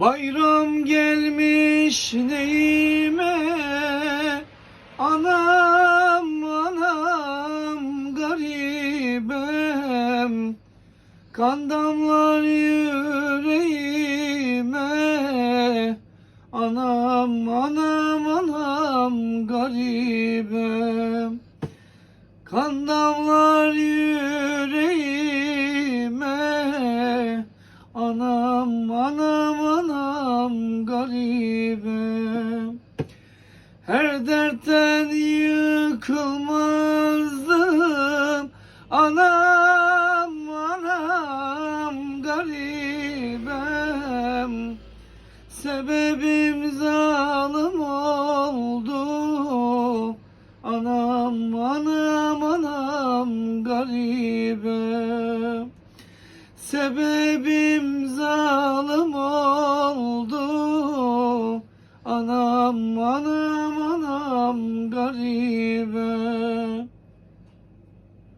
Bayram gelmiş neyime? Anam anam garibem. Kan damlar yüreğime. Anam anam anam garibem. Kan damlar yüreğime anam garibim. Her dertten yıkılmazdım. Anam anam garibim. Sebebim zalim oldu. Anam anam anam garibim. Sebebim Anam anam anam